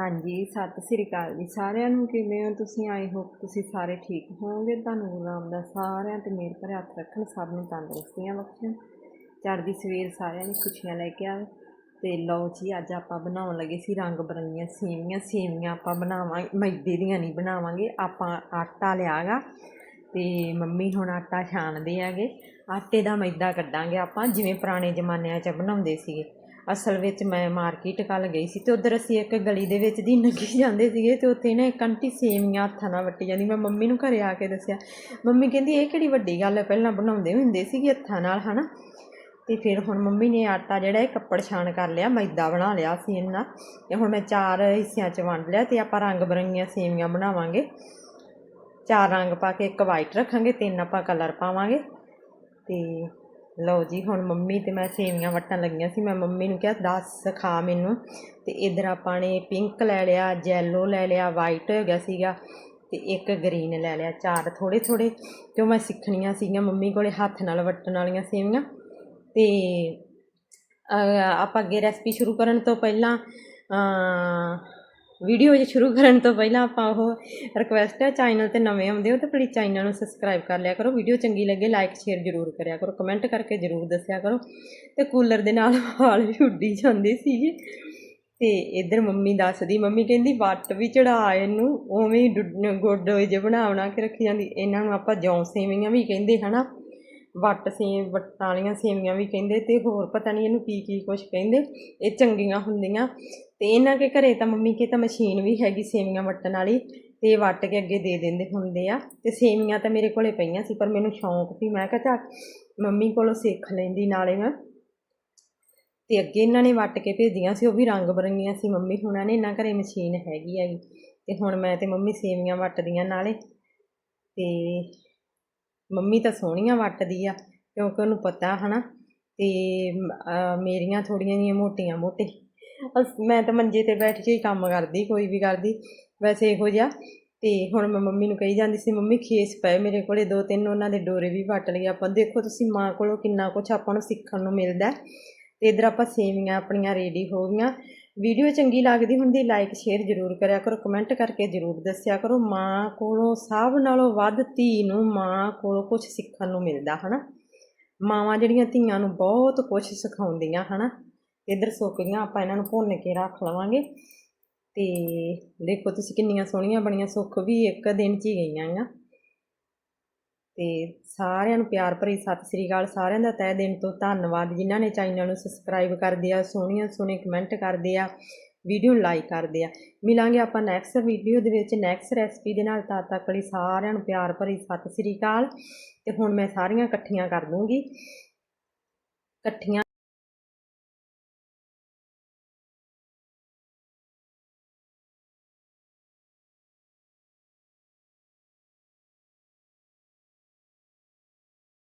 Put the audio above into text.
ਹਾਂਜੀ, ਸਤਿ ਸ੍ਰੀ ਅਕਾਲ ਜੀ। ਸਾਰਿਆਂ ਨੂੰ ਕਿਵੇਂ ਹੋ ਤੁਸੀਂ? ਆਈ ਹੋਪ ਤੁਸੀਂ ਸਾਰੇ ਠੀਕ ਹੋਵੋਗੇ। ਤੁਹਾਨੂੰ ਗੁਰੂ ਰਾਮਦਾਸ ਸਾਰਿਆਂ ਤੇ ਮੇਰ ਭਰੇ ਹੱਥ ਰੱਖਣ, ਸਭ ਨੂੰ ਤੰਦਰੁਸਤੀਆਂ ਬਖਸ਼ਣ। ਚੜ੍ਹਦੀ ਸਵੇਰ ਸਾਰਿਆਂ ਨੂੰ ਖੁਸ਼ੀਆਂ ਲੈ ਕੇ ਆਵੇ। ਤੇ ਲਓ ਜੀ, ਅੱਜ ਆਪਾਂ ਬਣਾਉਣ ਲੱਗੇ ਸੀ ਰੰਗ ਬਰੰਗੀਆਂ ਸੇਵੀਆਂ ਸੇਵੀਆਂ ਆਪਾਂ ਬਣਾਵਾਂਗੇ ਮੈਦੇ ਦੀਆਂ ਨਹੀਂ ਬਣਾਵਾਂਗੇ। ਆਪਾਂ ਆਟਾ ਲਿਆਗਾ ਤੇ ਮੰਮੀ ਹੁਣ ਆਟਾ ਛਾਣਦੇ ਹੈਗੇ। ਆਟੇ ਦਾ ਮੈਦਾ ਕੱਢਾਂਗੇ ਆਪਾਂ, ਜਿਵੇਂ ਪੁਰਾਣੇ ਜ਼ਮਾਨਿਆਂ 'ਚ ਬਣਾਉਂਦੇ ਸੀਗੇ। ਅਸਲ ਵਿੱਚ ਮੈਂ ਮਾਰਕੀਟ ਕੱਲ ਗਈ ਸੀ ਤੇ ਉਧਰ ਅਸੀਂ ਇੱਕ ਗਲੀ ਦੇ ਵਿੱਚ ਦੀ ਲੰਘੀ ਜਾਂਦੇ ਸੀਗੇ ਤੇ ਉੱਥੇ ਨਾ ਇੱਕ ਆਂਟੀ ਸੇਵੀਆਂ ਹੱਥਾਂ ਨਾਲ ਵੱਟੀ ਜਾਂਦੀ। ਮੈਂ ਮੰਮੀ ਨੂੰ ਘਰੇ ਆ ਕੇ ਦੱਸਿਆ। ਮੰਮੀ ਕਹਿੰਦੀ, ਇਹ ਕਿਹੜੀ ਵੱਡੀ ਗੱਲ ਹੈ? ਪਹਿਲਾਂ ਬਣਾਉਂਦੇ ਹੁੰਦੇ ਸੀਗੇ ਹੱਥਾਂ ਨਾਲ, ਹਨਾ? ਤੇ ਫਿਰ ਹੁਣ ਮੰਮੀ ਨੇ ਆਟਾ ਜਿਹੜਾ ਇਹ ਕੱਪੜ ਛਾਣ ਕਰ ਲਿਆ, ਮੈਦਾ ਬਣਾ ਲਿਆ ਸੀ ਇਹਨਾਂ ਤੇ ਹੁਣ ਮੈਂ ਚਾਰ ਹਿੱਸਿਆਂ 'ਚ ਵੰਡ ਲਿਆ ਤੇ ਆਪਾਂ ਰੰਗ ਬਰੰਗੀਆਂ ਸੇਵੀਆਂ ਬਣਾਵਾਂਗੇ। ਚਾਰ ਰੰਗ ਪਾ ਕੇ ਇੱਕ ਵਾਈਟ ਰੱਖਾਂਗੇ, ਤਿੰਨ ਆਪਾਂ ਕਲਰ ਪਾਵਾਂਗੇ। ਤੇ ਲਓ ਜੀ, ਹੁਣ ਮੰਮੀ ਤੇ ਮੈਂ ਸੇਵੀਆਂ ਵਟਣ ਲੱਗੀਆਂ ਸੀ, ਮੈਂ ਮੰਮੀ ਨੂੰ ਕਿਹਾ, ਦੱਸ, ਸਿਖਾ ਮੈਨੂੰ। ਤੇ ਇਧਰ ਆਪਾਂ ਨੇ ਪਿੰਕ ਲੈ ਲਿਆ ਜੈਲੋ ਲੈ ਲਿਆ ਵਾਈਟ ਹੋ ਗਿਆ ਸੀਗਾ, ਤੇ ਇੱਕ ਗ੍ਰੀਨ ਲੈ ਲਿਆ, ਚਾਰ ਥੋੜੇ ਥੋੜੇ ਕਿਉਂ ਮੈਂ ਸਿੱਖਣੀਆਂ ਸੀਗੀਆਂ ਮੰਮੀ ਕੋਲੇ ਹੱਥ ਨਾਲ ਵਟਣ ਵਾਲੀਆਂ ਸੇਵੀਆਂ। ਤੇ ਆਪਾਂ ਅੱਗੇ ਰੈਸਪੀ ਸ਼ੁਰੂ ਕਰਨ ਤੋਂ ਪਹਿਲਾਂ ਵੀਡੀਓ ਜੇ ਸ਼ੁਰੂ ਕਰਨ ਤੋਂ ਪਹਿਲਾਂ ਆਪਾਂ ਉਹ ਰਿਕਵੈਸਟ ਹੈ ਚੈਨਲ ਤੇ ਨਵੇਂ ਆਉਂਦੇ ਹੋ ਤਾਂ ਪਲੀਜ਼ ਚੈਨਲ ਨੂੰ ਸਬਸਕ੍ਰਾਈਬ ਕਰ ਲਿਆ ਕਰੋ। ਵੀਡੀਓ ਚੰਗੀ ਲੱਗੇ ਲਾਈਕ ਸ਼ੇਅਰ ਜ਼ਰੂਰ ਕਰਿਆ ਕਰੋ। ਕਮੈਂਟ ਕਰਕੇ ਜ਼ਰੂਰ ਦੱਸਿਆ ਕਰੋ। ਤੇ ਕੂਲਰ ਦੇ ਨਾਲ ਵਾਲ ਵੀ ਉੱਡੀ ਜਾਂਦੇ ਸੀਗੇ। ਤੇ ਇੱਧਰ ਮੰਮੀ ਦੱਸਦੀ, ਮੰਮੀ ਕਹਿੰਦੀ, ਵੱਟ ਵੀ ਚੜਾ ਇਹਨੂੰ। ਉਵੇਂ ਹੀ ਡੁੱਡ- ਗੁੱਡ ਜੇ ਬਣਾ ਬਣਾ ਕੇ ਰੱਖੀ ਜਾਂਦੀ। ਇਹਨਾਂ ਨੂੰ ਆਪਾਂ ਜੌਂ ਸੇਵੀਆਂ ਵੀ ਕਹਿੰਦੇ, ਹਨਾ? ਵੱਟ ਸੇਵ ਵੱਟਾਂ ਵਾਲੀਆਂ ਸੇਵੀਆਂ ਵੀ ਕਹਿੰਦੇ ਤੇ ਹੋਰ ਪਤਾ ਨਹੀਂ ਇਹਨੂੰ ਕੀ ਕੀ ਕੁਝ ਕਹਿੰਦੇ। ਇਹ ਚੰਗੀਆਂ ਹੁੰਦੀਆਂ। ਤੇ ਇਹਨਾਂ ਕੇ ਘਰੇ ਤਾਂ ਮੰਮੀ ਕੇ ਤਾਂ ਮਸ਼ੀਨ ਵੀ ਹੈਗੀ ਸੇਵੀਆਂ ਵੱਟਣ ਵਾਲੀ ਤੇ ਇਹ ਵੱਟ ਕੇ ਅੱਗੇ ਦੇ ਦਿੰਦੇ ਹੁੰਦੇ ਆ। ਤੇ ਸੇਵੀਆਂ ਤਾਂ ਮੇਰੇ ਕੋਲੇ ਪਈਆਂ ਸੀ ਪਰ ਮੈਨੂੰ ਸ਼ੌਂਕ ਸੀ। ਮੈਂ ਕਿਹਾ ਚੱਲ ਮੰਮੀ ਕੋਲੋਂ ਸਿੱਖ ਲੈਂਦੀ ਨਾਲੇ ਮੈਂ। ਤੇ ਅੱਗੇ ਇਹਨਾਂ ਨੇ ਵੱਟ ਕੇ ਭੇਜੀਆਂ ਸੀ, ਉਹ ਵੀ ਰੰਗ ਬਰੰਗੀਆਂ ਸੀ ਮੰਮੀ ਹੁਣਾਂ ਨੇ। ਇਹਨਾਂ ਘਰੇ ਮਸ਼ੀਨ ਹੈਗੀ ਹੈਗੀ। ਤੇ ਹੁਣ ਮੈਂ ਤੇ ਮੰਮੀ ਸੇਵੀਆਂ ਵੱਟਦੀਆਂ ਨਾਲੇ। ਤੇ ਮੰਮੀ ਤਾਂ ਸੋਹਣੀਆਂ ਵੱਟਦੀ ਆ, ਕਿਉਂਕਿ ਉਹਨੂੰ ਪਤਾ ਹਨਾ, ਤੇ ਮ- ਮੇਰੀਆਂ ਥੋੜੀਆਂ ਜਿਹੀਆਂ ਮੋਟੀਆਂ ਮੋਟੇ। ਮੈਂ ਤਾਂ ਮੰਜੇ ਤੇ ਬੈਠ ਕੇ ਹੀ ਕੰਮ ਕਰਦੀ, ਕੋਈ ਵੀ ਕਰਦੀ, ਵੈਸੇ ਇਹੋ ਜਿਹਾ। ਤੇ ਹੁਣ ਮੈਂ ਮੰਮੀ ਨੂੰ ਕਹੀ ਜਾਂਦੀ ਸੀ, ਮੰਮੀ, ਖੇਸ ਪਏ ਮੇਰੇ ਕੋਲੇ, ਦੋ ਤਿੰਨ ਉਹਨਾਂ ਦੇ ਡੋਰੇ ਵੀ ਵੱਟ ਲਏ। ਆਪਾਂ ਦੇਖੋ ਤੁਸੀਂ ਮਾਂ ਕੋਲੋਂ ਕਿੰਨਾ ਕੁਝ ਆਪਾਂ ਨੂੰ ਸਿੱਖਣ ਨੂੰ ਮਿਲਦਾ ਹੈ। ਤੇ ਇਧਰ ਆਪਾਂ ਸੇਵੀਆਂ ਆਪਣੀਆਂ ਰੈਡੀ ਹੋ ਗਈਆਂ। ਵੀਡੀਓ ਚੰਗੀ ਲੱਗਦੀ ਹੁੰਦੀ ਲਾਈਕ ਸ਼ੇਅਰ ਜ਼ਰੂਰ ਕਰਿਆ ਕਰੋ ਕਮੈਂਟ ਕਰਕੇ ਜ਼ਰੂਰ ਦੱਸਿਆ ਕਰੋ। ਮਾਂ ਕੋਲੋਂ ਸਭ ਨਾਲੋਂ ਵੱਧ ਧੀ ਨੂੰ ਮਾਂ ਕੋਲੋਂ ਕੁਝ ਸਿੱਖਣ ਨੂੰ ਮਿਲਦਾ, ਹਨਾ? ਮਾਵਾਂ ਜਿਹੜੀਆਂ ਧੀਆਂ ਨੂੰ ਬਹੁਤ ਕੁਝ ਸਿਖਾਉਂਦੀਆਂ, ਹਨਾ? ਇਧਰ ਸੁੱਕ ਗਈਆਂ ਆਪਾਂ ਇਹਨਾਂ ਨੂੰ ਭੁੰਨ ਕੇ ਰੱਖ ਲਵਾਂਗੇ। ਤੇ ਦੇਖੋ ਤੁਸੀਂ ਕਿੰਨੀਆਂ ਸੋਹਣੀਆਂ ਬਣੀਆਂ, ਸੁੱਖ ਵੀ ਇੱਕ ਦਿਨ 'ਚ ਹੀ ਗਈਆਂ ਆ। ਤੇ ਸਾਰਿਆਂ ਨੂੰ ਪਿਆਰ ਭਰੀ ਸਤਿ ਸ੍ਰੀ ਅਕਾਲ। ਸਾਰਿਆਂ ਦਾ ਤਹਿ ਦਿਨ ਤੋਂ ਧੰਨਵਾਦ। ਜਿਨ੍ਹਾਂ ਨੇ ਚੈਨਲ ਨੂੰ ਸਬਸਕ੍ਰਾਈਬ ਕਰਦੇ ਆ, ਸੋਹਣੀਆਂ ਸੋਹਣੇ ਕਮੈਂਟ ਕਰਦੇ ਆ ਵੀਡੀਓ ਨੂੰ ਲਾਈਕ ਕਰਦੇ ਆ। ਮਿਲਾਂਗੇ ਆਪਾਂ ਨੈਕਸਟ ਵੀਡੀਓ ਦੇ ਵਿੱਚ ਨੈਕਸਟ ਰੈਸਪੀ ਦੇ ਨਾਲ ਤਦ ਤੱਕ ਲਈ ਸਾਰਿਆਂ ਨੂੰ ਪਿਆਰ ਭਰੀ ਸਤਿ ਸ੍ਰੀ ਅਕਾਲ। ਤੇ ਹੁਣ ਮੈਂ ਸਾਰੀਆਂ ਇਕੱਠੀਆਂ ਕਰ ਦੂੰਗੀ। ਇਕੱਠੀਆਂ